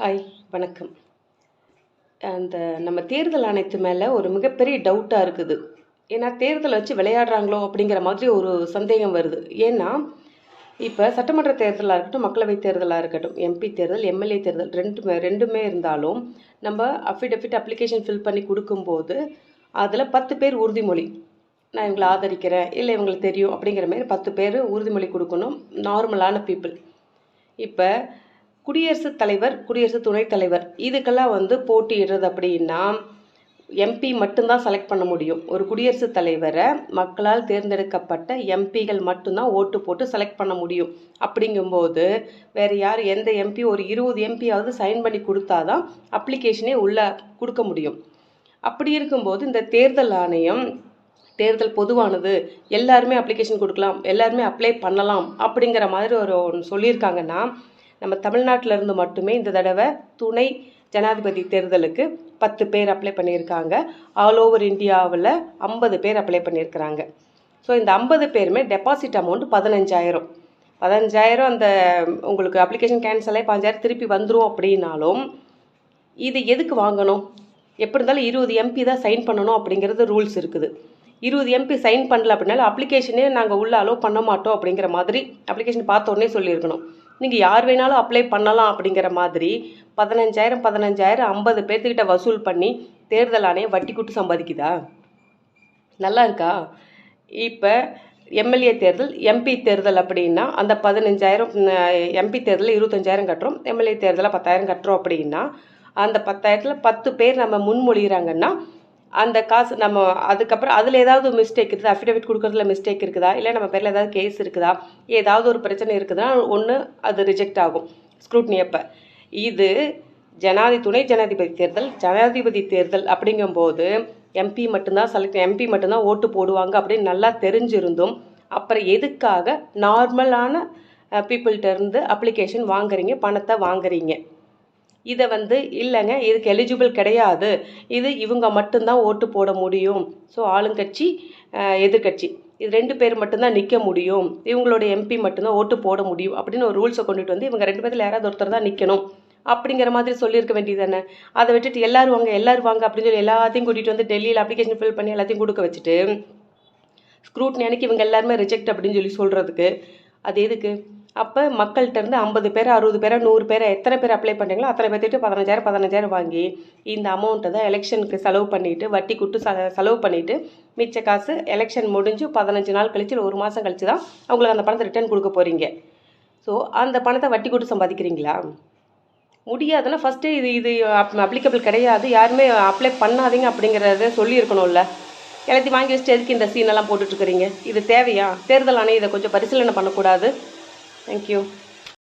Hi வணக்கம். அந்த நம்ம தேர்தல் ஆணையத்து மேலே ஒரு மிகப்பெரிய டவுட்டாக இருக்குது. ஏன்னா தேர்தலை வச்சு விளையாடுறாங்களோ அப்படிங்கிற மாதிரி ஒரு சந்தேகம் வருது. ஏன்னா இப்போ சட்டமன்ற தேர்தலாக இருக்கட்டும் மக்களவைத் தேர்தலாக இருக்கட்டும் எம்பி தேர்தல் எம்எல்ஏ தேர்தல் ரெண்டுமே ரெண்டுமே இருந்தாலும் நம்ம அஃபிடவிட் அப்ளிகேஷன் ஃபில் பண்ணி கொடுக்கும்போது அதில் பத்து பேர் உறுதிமொழி. நான் இவங்களை ஆதரிக்கிறேன் இல்லை இவங்களுக்கு தெரியும் அப்படிங்கிற மாதிரி பத்து பேர் உறுதிமொழி கொடுக்கணும் நார்மலான பீப்புள் இப்போ குடியரசுத் தலைவர் குடியரசு துணைத் தலைவர். இதுக்கெல்லாம் வந்து போட்டியிடுறது அப்படின்னா எம்பி மட்டும்தான் செலக்ட் பண்ண முடியும். ஒரு குடியரசுத் தலைவரை மக்களால் தேர்ந்தெடுக்கப்பட்ட எம்பிகள் மட்டும்தான் ஓட்டு போட்டு செலக்ட் பண்ண முடியும். அப்படிங்கும்போது வேறு யார் எந்த எம்பி ஒரு இருபது எம்பியாவது சைன் பண்ணி கொடுத்தாதான் அப்ளிகேஷனே உள்ளே கொடுக்க முடியும். அப்படி இருக்கும்போது இந்த தேர்தல் ஆணையம் தேர்தல் பொதுவானது எல்லாருமே அப்ளிகேஷன் கொடுக்கலாம் எல்லாருமே அப்ளை பண்ணலாம் அப்படிங்கிற மாதிரி ஒரு ஒன்று சொல்லியிருக்காங்கன்னா நம்ம தமிழ்நாட்டில் இருந்து மட்டுமே இந்த தடவை துணை ஜனாதிபதி தேர்தலுக்கு பத்து பேர் அப்ளை பண்ணியிருக்காங்க. ஆல் ஓவர் இந்தியாவில் ஐம்பது பேர் அப்ளை பண்ணியிருக்கிறாங்க. ஸோ இந்த ஐம்பது பேருமே டெபாசிட் அமௌண்ட் பதினஞ்சாயிரம். பதினஞ்சாயிரம் அந்த உங்களுக்கு அப்ளிகேஷன் கேன்சல் ஆகி பதினஞ்சாயிரம் திருப்பி வந்துடும் அப்படின்னாலும் இது எதுக்கு வாங்கணும்? எப்படி இருந்தாலும் இருபது எம்பி தான் சைன் பண்ணணும் அப்படிங்கிறது ரூல்ஸ் இருக்குது. இருபது எம்பி சைன் பண்ணல அப்படின்னாலும் அப்ளிகேஷனே நாங்கள் உள்ள அலோவ் பண்ண மாட்டோம் அப்படிங்கிற மாதிரி அப்ளிகேஷன் பார்த்த உடனே சொல்லியிருக்கணும். நீங்கள் யார் வேணாலும் அப்ளை பண்ணலாம் அப்படிங்கிற மாதிரி பதினஞ்சாயிரம் பதினஞ்சாயிரம் ஐம்பது பேர்த்துக்கிட்ட வசூல் பண்ணி தேர்தல் ஆணையம் வட்டி கூட்டு சம்பாதிக்குதா? நல்லா இருக்கா? இப்போ எம்எல்ஏ தேர்தல் எம்பி தேர்தல் அப்படின்னா அந்த பதினஞ்சாயிரம் எம்பி தேர்தலில் இருபத்தஞ்சாயிரம் கட்டுறோம். எம்எல்ஏ தேர்தலில் பத்தாயிரம் கட்டுறோம் அப்படின்னா அந்த பத்தாயிரத்தில் பத்து பேர் நம்ம முன்மொழிகிறாங்கன்னா அந்த காசு நம்ம அதுக்கப்புறம் அதில் ஏதாவது மிஸ்டேக் இருக்குதா? அஃபிடவிட் கொடுக்குறதுல மிஸ்டேக் இருக்குதா? இல்லை நம்ம பேரில் ஏதாவது கேஸ் இருக்குதா? ஏதாவது ஒரு பிரச்சனை இருக்குதுன்னா ஒன்று அது ரிஜெக்ட் ஆகும். ஸ்க்ரூட்னி அப்போ. இது ஜனாதி துணை ஜனாதிபதி தேர்தல் ஜனாதிபதி தேர்தல் அப்படிங்கும்போது எம்பி மட்டும்தான் செலக்ட் எம்பி மட்டும்தான் ஓட்டு போடுவாங்க அப்படின்னு நல்லா தெரிஞ்சிருந்தும் அப்புறம் எதுக்காக நார்மலான பீப்புள்கிட்ட இருந்து அப்ளிகேஷன் வாங்குறீங்க பணத்தை வாங்குறீங்க? இதை வந்து இல்லைங்க இதுக்கு எலிஜிபிள் கிடையாது. இது இவங்க மட்டும்தான் ஓட்டு போட முடியும். ஸோ ஆளுங்கட்சி எதிர்கட்சி இது ரெண்டு பேர் மட்டும்தான் நிற்க முடியும். இவங்களோட எம்பி மட்டும்தான் ஓட்டு போட முடியும். அப்படின்னு ஒரு ரூல்ஸை கொண்டுட்டு வந்து இவங்க ரெண்டு பேர்த்தில் யாராவது ஒருத்தர் தான் நிற்கணும் அப்படிங்கிற மாதிரி சொல்லியிருக்க வேண்டியது தானே? அதை விட்டுட்டு எல்லாரும் வாங்க எல்லோரும் வாங்க அப்படின்னு சொல்லி எல்லாத்தையும் கூட்டிகிட்டு வந்து டெல்லியில் அப்ளிகேஷன் ஃபில் பண்ணி எல்லாத்தையும் கொடுக்க வச்சுட்டு ஸ்க்ரூட்னி அன்னைக்கு இவங்க எல்லாருமே ரிஜெக்ட் அப்படின்னு சொல்லி சொல்கிறதுக்கு அது எதுக்கு? அப்போ மக்கள்கிட்ட இருந்து ஐம்பது பேர் அறுபது பேர் நூறு பேர் எத்தனை பேர் அப்ளை பண்ணுறீங்களோ அத்தனை பேர்த்திட்டு பதினஞ்சாயிரம் பதினஞ்சாயிரம் வாங்கி இந்த அமௌண்ட்டை தான் எலெக்ஷனுக்கு செலவு பண்ணிவிட்டு வட்டி கொடுத்து ச செலவு பண்ணிவிட்டு மிச்ச காசு எலெக்ஷன் முடிஞ்சு பதினஞ்சு நாள் கழிச்சு ஒரு மாதம் கழிச்சு தான் அவங்களுக்கு அந்த பணத்தை ரிட்டர்ன் கொடுக்க போகிறீங்க ஸோ அந்த பணத்தை வட்டி கொடுத்து சம்பாதிக்கிறீங்களா? முடியாதுன்னா ஃபஸ்ட்டு இது இது அப் அப்ளிகபிள் கிடையாது. யாருமே அப்ளை பண்ணாதீங்க அப்படிங்கிறத சொல்லியிருக்கணும்ல. எல்லாத்தையும் வாங்கி வச்சுட்டு எதுக்கு இந்த சீனெல்லாம் போட்டுட்ருக்குறீங்க இது தேவையா? தேர்தல் ஆணையம் இதை கொஞ்சம் பரிசீலனை பண்ணக்கூடாது. Thank you.